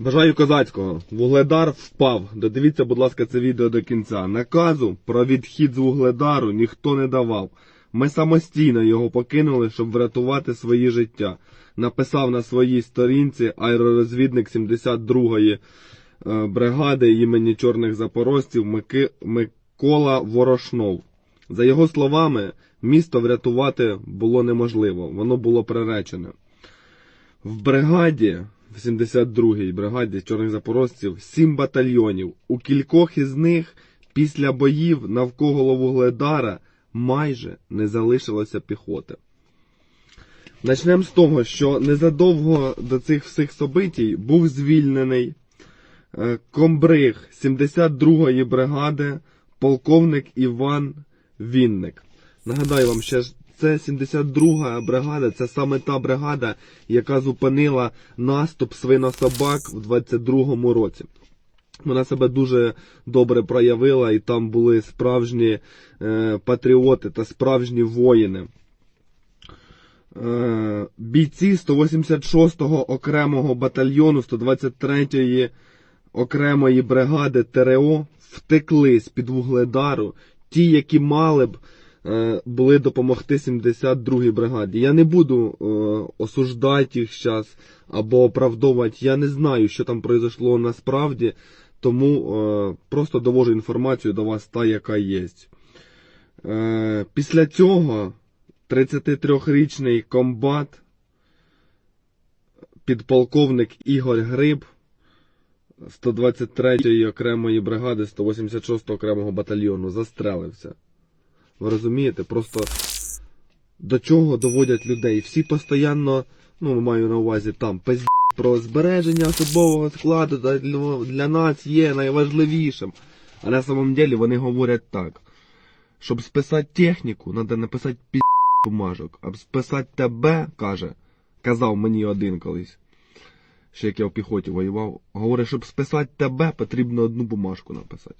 Бажаю козацького. Вугледар впав. Додивіться, будь ласка, це відео до кінця. Наказу про відхід з вугледару ніхто не давав. Ми самостійно його покинули, щоб врятувати свої життя. Написав на своїй сторінці аеророзвідник 72-ї е, бригади імені Чорних Запорожців Мики... Микола Ворошнов. За його словами, місто врятувати було неможливо, воно було приречене. В бригаді, 72-й бригаді чорних запорожців, сім батальйонів. У кількох із них після боїв навколо Вугледара майже не залишилося піхоти. Начнемо з того, що незадовго до цих всіх собитій був звільнений е, комбриг 72-ї бригади, полковник Іван Вінник. Нагадаю вам ще це 72-га бригада, це саме та бригада, яка зупинила наступ свинособак в 22-му році. Вона себе дуже добре проявила, і там були справжні е, патріоти та справжні воїни. Е, бійці 186-го окремого батальйону 123-ї окремої бригади ТРО втекли з під вугледару, ті, які мали б були допомогти 72-й бригаді. Я не буду е, осуждати їх зараз або оправдовувати. Я не знаю, що там произошло насправді, тому е, просто довожу інформацію до вас та, яка є. Е, після цього 33-річний комбат, підполковник Ігор Гриб 123-ї окремої бригади 186-го окремого батальйону застрелився. Ви розумієте? Просто до чого доводять людей. Всі постійно, ну маю на увазі там, пиздять про збереження особового складу для, для нас є найважливішим. А на самом деле вони говорять так. Щоб списати техніку, треба написати пі бумажок. А списати тебе, каже, казав мені один колись, ще як я в піхоті воював, говорить, щоб списати тебе, потрібно одну бумажку написати.